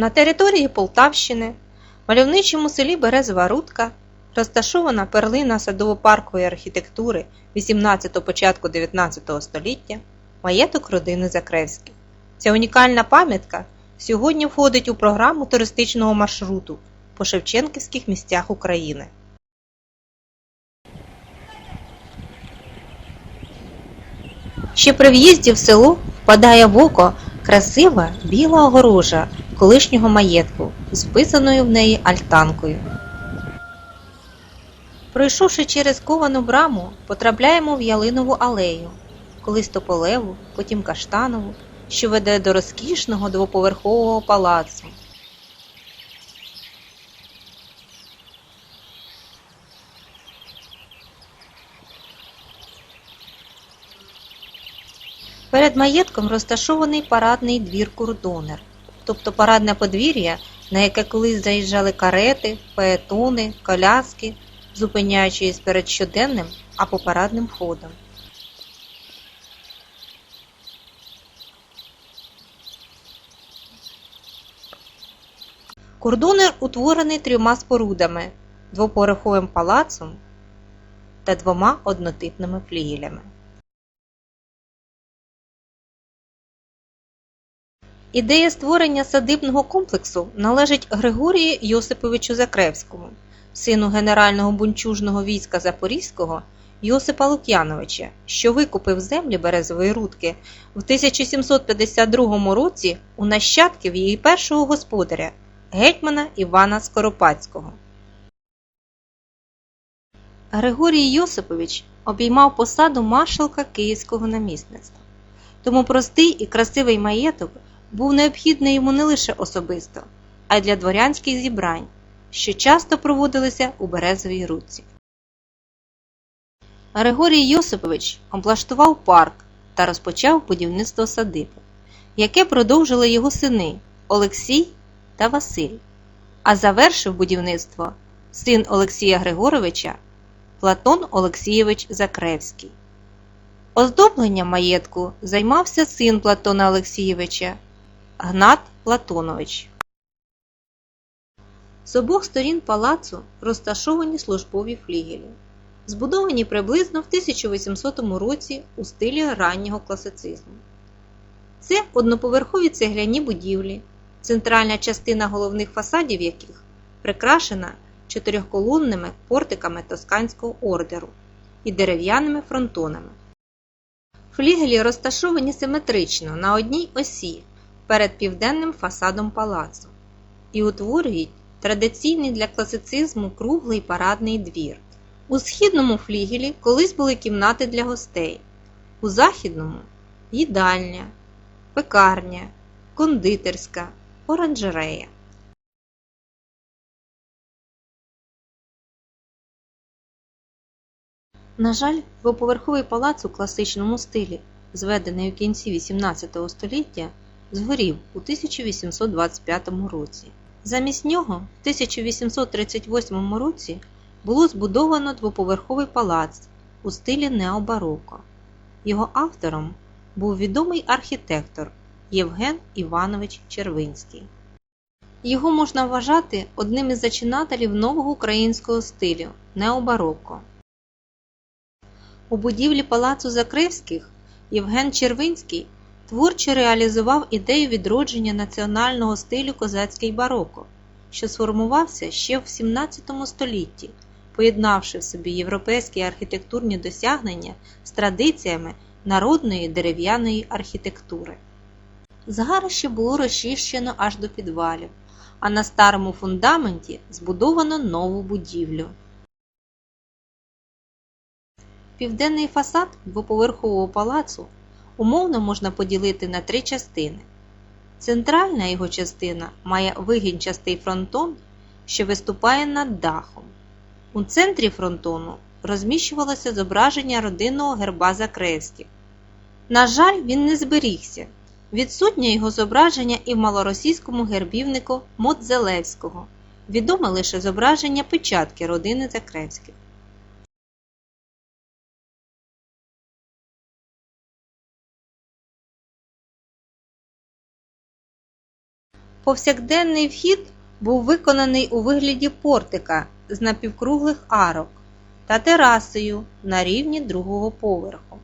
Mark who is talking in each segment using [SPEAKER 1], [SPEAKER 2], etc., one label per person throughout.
[SPEAKER 1] На території Полтавщини, мальовничому селі Березова Рудка, розташована перлина садово-паркової архітектури 18 початку 19 століття, маєток родини Закревських. Ця унікальна пам'ятка сьогодні входить у програму туристичного маршруту по Шевченківських місцях України. Ще при в'їзді в село впадає в око красива біла огорожа колишнього маєтку з вписаною в неї альтанкою. Пройшовши через ковану браму, потрапляємо в ялинову алею, колись тополеву, потім каштанову, що веде до розкішного двоповерхового палацу. Перед маєтком розташований парадний двір Курдонер, тобто парадне подвір'я, на яке колись заїжджали карети, паетони, коляски, зупиняючись перед щоденним або парадним ходом. Курдонер утворений трьома спорудами, двоповерховим палацом та двома однотипними флігелями. Ідея створення садибного комплексу належить Григорію Йосиповичу Закревському, сину генерального бунчужного війська Запорізького Йосипа Лук'яновича, що викупив землі Березової Рудки в 1752 році у нащадків її першого господаря, гетьмана Івана Скоропадського. Григорій Йосипович обіймав посаду маршалка Київського намісництва. Тому простий і красивий маєток був необхідний йому не лише особисто, а й для дворянських зібрань, що часто проводилися у Березовій Рудці. Григорій Йосипович облаштував парк та розпочав будівництво садиби, яке продовжили його сини Олексій та Василь, а завершив будівництво син Олексія Григоровича Платон Олексійович Закревський. Оздобленням маєтку займався син Платона Олексійовича Гнат Платонович. З обох сторін палацу розташовані службові флігелі, збудовані приблизно в 1800 році у стилі раннього класицизму. Це одноповерхові цегляні будівлі, центральна частина головних фасадів яких прикрашена чотирьохколонними портиками тосканського ордеру і дерев'яними фронтонами. Флігелі розташовані симетрично на одній осі перед південним фасадом палацу і утворюють традиційний для класицизму круглий парадний двір. У східному флігелі колись були кімнати для гостей, у західному їдальня, пекарня, кондитерська, оранжерея. На жаль, двоповерховий палац у класичному стилі, зведений у кінці XVIII століття, згорів у 1825 році. Замість нього в 1838 році було збудовано двоповерховий палац у стилі необароко. Його автором був відомий архітектор Євген Іванович Червинський. Його можна вважати одним із зачинателів нового українського стилю необароко. У будівлі палацу Закривських Євген Червинський творчо реалізував ідею відродження національного стилю козацький бароко, що сформувався ще в XVII столітті, поєднавши в собі європейські архітектурні досягнення з традиціями народної дерев'яної архітектури. Згарище було розчищено аж до підвалів, а на старому фундаменті збудовано нову будівлю. Південний фасад двоповерхового палацу умовно можна поділити на три частини. Центральна його частина має вигінчастий фронтон, що виступає над дахом. У центрі фронтону розміщувалося зображення родинного герба Закревських. На жаль, він не зберігся. Відсутнє його зображення і в малоросійському гербівнику Мотзелевського. Відоме лише зображення печатки родини Закревських. Повсякденний вхід був виконаний у вигляді портика з напівкруглих арок та терасою на рівні другого поверху.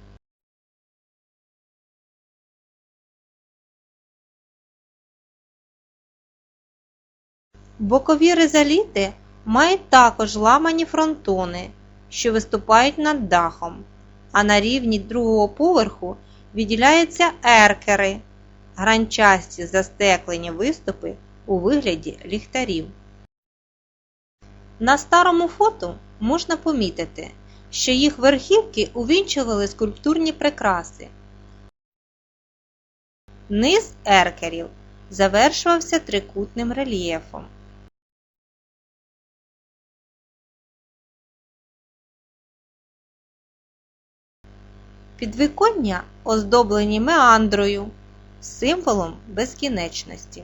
[SPEAKER 1] Бокові ризаліти мають також ламані фронтони, що виступають над дахом, а на рівні другого поверху відділяються еркери, гранчасті застеклені виступи у вигляді ліхтарів. На старому фото можна помітити, що їх верхівки увінчували скульптурні прикраси. Низ еркерів завершувався трикутним рельєфом. Підвіконня оздоблені меандрою, символом безкінечності.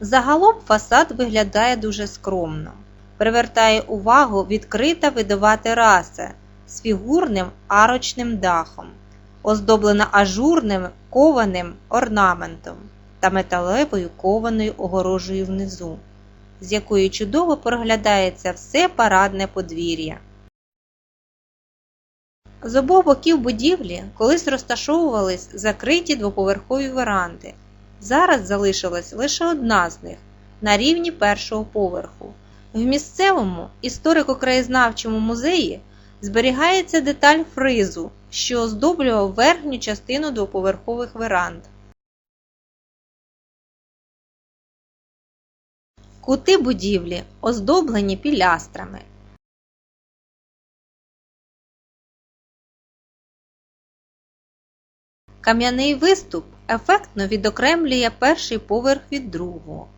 [SPEAKER 1] Загалом фасад виглядає дуже скромно. Привертає увагу відкрита видова тераса з фігурним арочним дахом, оздоблена ажурним кованим орнаментом та металевою кованою огорожею внизу, з якої чудово проглядається все парадне подвір'я. З обох боків будівлі колись розташовувались закриті двоповерхові веранди. Зараз залишилась лише одна з них на рівні першого поверху. В місцевому історико-краєзнавчому музеї зберігається деталь фризу, що оздоблював верхню частину двоповерхових веранд. Кути будівлі оздоблені пілястрами. Кам'яний виступ ефектно відокремлює перший поверх від другого.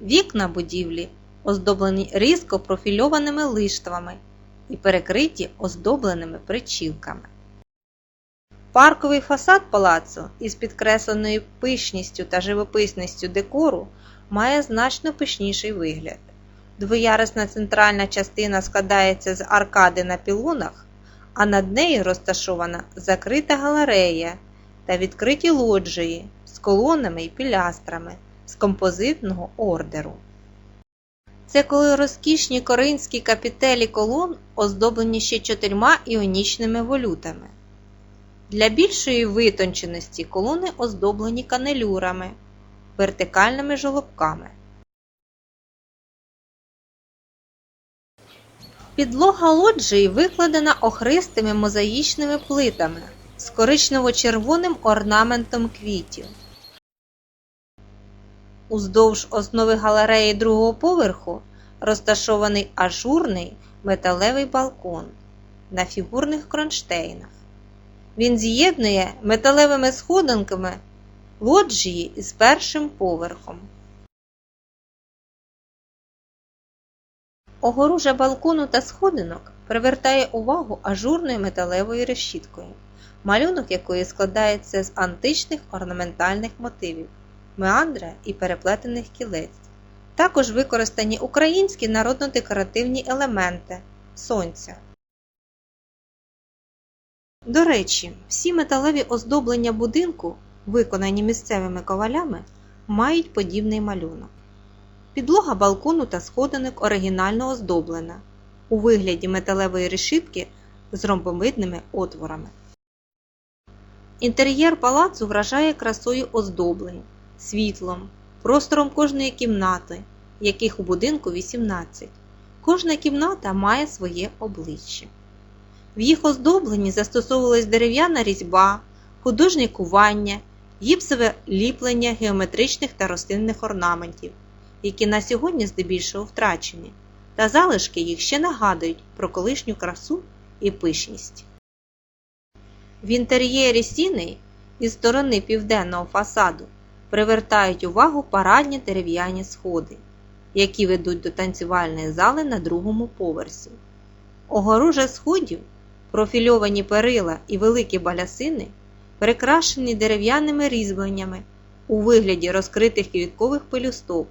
[SPEAKER 1] Вікна будівлі оздоблені різко профільованими лиштвами і перекриті оздобленими причілками. Парковий фасад палацу із підкресленою пишністю та живописністю декору має значно пишніший вигляд. Двоярусна центральна частина складається з аркади на пілонах, а над нею розташована закрита галерея та відкриті лоджії з колонами і пілястрами з композитного ордеру. Це коли розкішні коринські капітелі колон оздоблені ще чотирма іонічними волютами. Для більшої витонченості колони оздоблені канелюрами, вертикальними жолобками. Підлога лоджії викладена охристими мозаїчними плитами з коричнево-червоним орнаментом квітів. Уздовж основи галереї другого поверху розташований ажурний металевий балкон на фігурних кронштейнах. Він з'єднує металевими сходинками лоджії із першим поверхом. Огорожа балкону та сходинок привертає увагу ажурною металевою решіткою, малюнок якої складається з античних орнаментальних мотивів, меандра і переплетених кілець. Також використані українські народно-декоративні елементи сонця. До речі, всі металеві оздоблення будинку, виконані місцевими ковалями, мають подібний малюнок. Підлога балкону та сходинок оригінально оздоблена у вигляді металевої решітки з ромбовидними отворами. Інтер'єр палацу вражає красою оздоблень, світлом, простором кожної кімнати, яких у будинку 18. Кожна кімната має своє обличчя. В їх оздобленні застосовувалась дерев'яна різьба, художнє кування, гіпсове ліплення геометричних та рослинних орнаментів, які на сьогодні здебільшого втрачені, та залишки їх ще нагадують про колишню красу і пишність. В інтер'єрі стіни із сторони південного фасаду привертають увагу парадні дерев'яні сходи, які ведуть до танцювальної зали на другому поверсі. Огорожа сходів, профільовані перила і великі балясини прикрашені дерев'яними різьбленнями у вигляді розкритих квіткових пелюсток,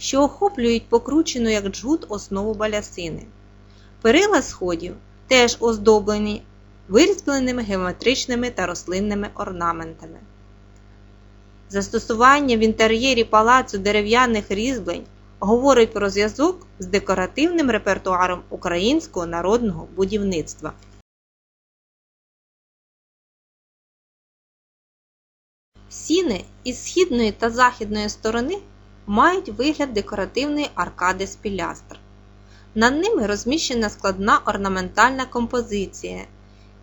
[SPEAKER 1] що охоплюють покручену як джгут основу балясини. Перила сходів теж оздоблені вирізбленими геометричними та рослинними орнаментами. Застосування в інтер'єрі палацу дерев'яних різьблень говорить про зв'язок з декоративним репертуаром українського народного будівництва. Сіни із східної та західної сторони мають вигляд декоративної аркади з пілястр. Над ними розміщена складна орнаментальна композиція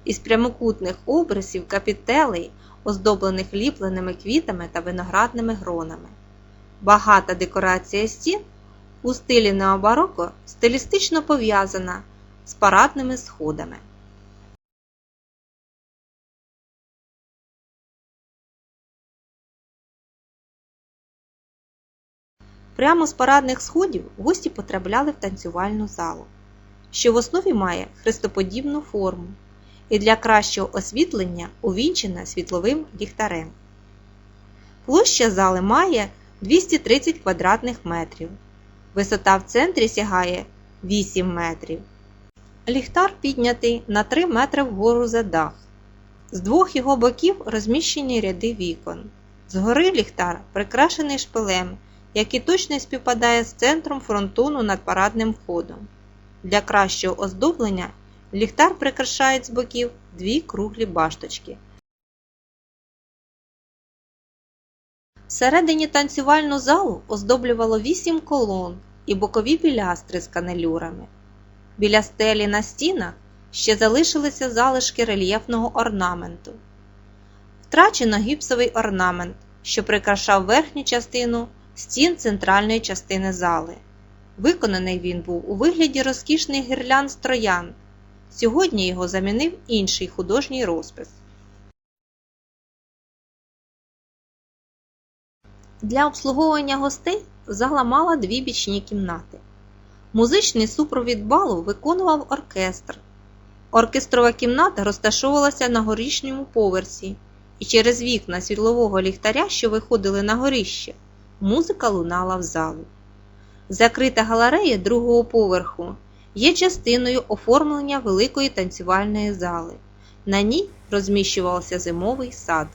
[SPEAKER 1] із прямокутних обрисів капітелей, оздоблених ліпленими квітами та виноградними гронами. Багата декорація стін у стилі необароко стилістично пов'язана з парадними сходами. Прямо з парадних сходів гості потрапляли в танцювальну залу, що в основі має хрестоподібну форму і для кращого освітлення увінчена світловим ліхтарем. Площа зали має 230 квадратних метрів. Висота в центрі сягає 8 метрів. Ліхтар піднятий на 3 метри вгору за дах. З двох його боків розміщені ряди вікон. Згори ліхтар прикрашений шпилем, який точно співпадає з центром фронтону над парадним входом. Для кращого оздоблення ліхтар прикрашають з боків дві круглі башточки. Всередині танцювальну залу оздоблювало вісім колон і бокові пілястри з канелюрами. Біля стелі на стінах ще залишилися залишки рельєфного орнаменту. Втрачено гіпсовий орнамент, що прикрашав верхню частину стін центральної частини зали. Виконаний він був у вигляді розкішних гірлянд з. Сьогодні його замінив інший художній розпис. Для обслуговування гостей зала мала дві бічні кімнати. Музичний супровід балу виконував оркестр. Оркестрова кімната розташовувалася на горішньому поверсі, і через вікна світлового ліхтаря, що виходили на горіще, музика лунала в залу. Закрита галерея другого поверху є частиною оформлення великої танцювальної зали. На ній розміщувався зимовий сад.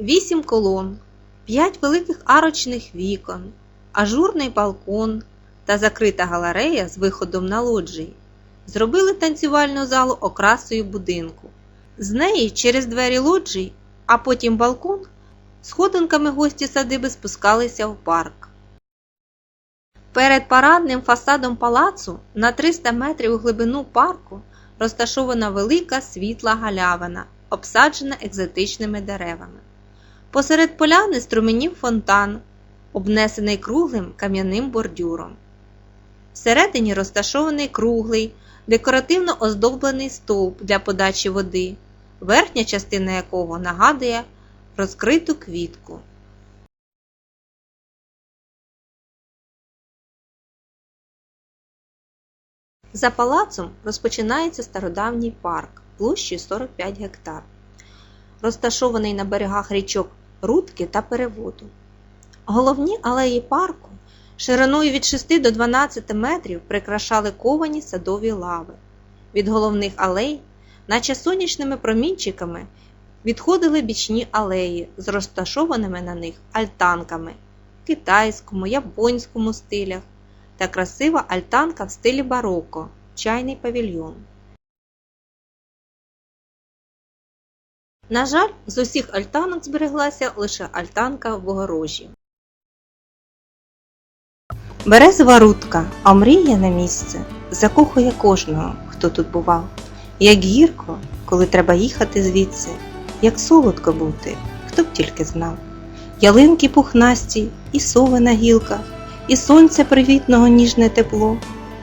[SPEAKER 1] Вісім колон, п'ять великих арочних вікон, ажурний балкон та закрита галерея з виходом на лоджії зробили танцювальну залу окрасою будинку. З неї через двері лоджій, а потім балкон, сходинками гості садиби спускалися в парк. Перед парадним фасадом палацу на 300 метрів у глибину парку розташована велика світла галявина, обсаджена екзотичними деревами. Посеред поляни струменів фонтан, обнесений круглим кам'яним бордюром. Всередині розташований круглий, декоративно оздоблений стовп для подачі води, верхня частина якого нагадує розкриту квітку. За палацом розпочинається стародавній парк площею 45 гектар, розташований на берегах річок Рудки та Переводу. Головні алеї парку шириною від 6 до 12 метрів прикрашали ковані садові лави. Від головних алей, наче сонячними промінчиками, відходили бічні алеї з розташованими на них альтанками в китайському, японському стилях та красива альтанка в стилі бароко чайний павільйон. На жаль, з усіх альтанок збереглася лише альтанка в Богорожі. Березова рудка, а мрія на місце закохує кожного, хто тут бував. Як гірко, коли треба їхати звідси, як солодко бути, хто б тільки знав. Ялинки пухнасті, і сови на гілках, і сонця привітного ніжне тепло,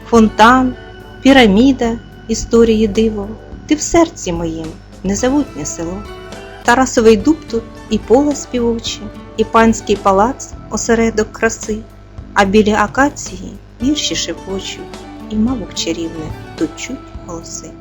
[SPEAKER 1] фонтан, піраміда, історії диво, ти в серці моїм, незабутнє село. Тарасовий дуб тут і поле співоче, і панський палац осередок краси, а біля акації вірші шепочуть, і мавок чарівне тут чуть голоси.